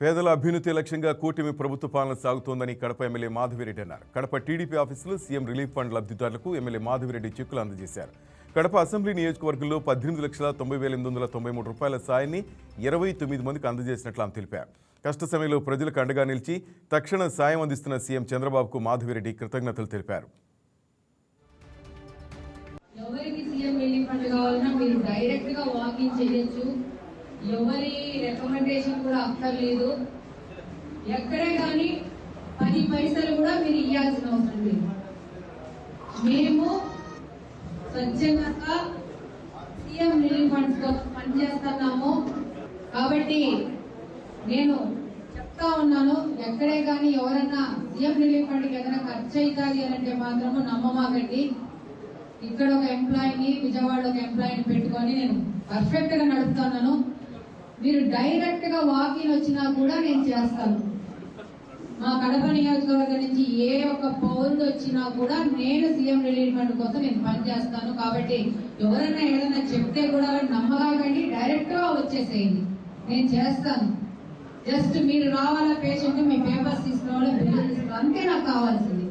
పేదల అభ్యున్నతి లక్ష్యంగా కూటమి ప్రభుత్వ పాలన సాగుతోందని కడప ఎమ్మెల్యే మాధవిరెడ్డి అన్నారు. కడప టీడీపీ ఆఫీసులో సీఎం రిలీఫ్ ఫండ్ లబ్ధిదారులకు ఎమ్మెల్యే మాధవిరెడ్డి చెక్కులు అందజేశారు. కడప అసెంబ్లీ నియోజకవర్గంలో పద్దెనిమిది లక్షల తొంభై వేల ఎనిమిది వందల తొంభై మూడు రూపాయల సాయాన్ని ఇరవై తొమ్మిది మందికి అందజేసినట్లు ఆమె తెలిపారు. కష్ట సమయంలో ప్రజలకు అండగా నిలిచి తక్షణ సాయం అందిస్తున్న సీఎం చంద్రబాబుకు మాధవిరెడ్డి కృతజ్ఞతలు తెలిపారు. ఎవరికి సీఎం రిలీఫ్ ఫండ్ కావాలన్నా మీరు డైరెక్ట్గా వాకింగ్ చేయొచ్చు. ఎవరి రికమెండేషన్ కూడా అక్కర్లేదు ఎక్కడే కానీ పది పైసలు కూడా మీరు ఇవ్వాల్సిన అవసరం లేదు. మేము స్వచ్ఛంగా సీఎం రిలీఫ్ ఫండ్స్ కోసం పనిచేస్తున్నాము. కాబట్టి నేను చెప్తా ఉన్నాను ఎక్కడే కానీ ఎవరన్నా సీఎం రిలీఫ్ ఫండ్కి ఏదైనా ఖర్చు అవుతుంది అని అంటే మాత్రము నమ్మమాకండి. ఇక్కడ ఒక ఎంప్లాయీని విజయవాడ ఒక ఎంప్లాయీని పెట్టుకొని నేను పర్ఫెక్ట్గా నడుపుతున్నాను మీరు డైరెక్ట్గా వాకింగ్ వచ్చినా కూడా నేను చేస్తాను. మా కడప నియోజకవర్గం నుంచి ఏ ఒక్క పౌరుడు వచ్చినా కూడా నేను సీఎం రిలీఫ్ ఫండ్ కోసం నేను పనిచేస్తాను కాబట్టి ఎవరైనా ఏదైనా చెప్తే కూడా నమ్మకండి డైరెక్ట్గా వచ్చేసేయండి. నేను చేస్తాను. జస్ట్ మీరు రావాలా పేషెంట్ మీ పేపర్స్ తీసుకోవాలి తీసుకోవాలి అంతే నాకు కావాల్సింది.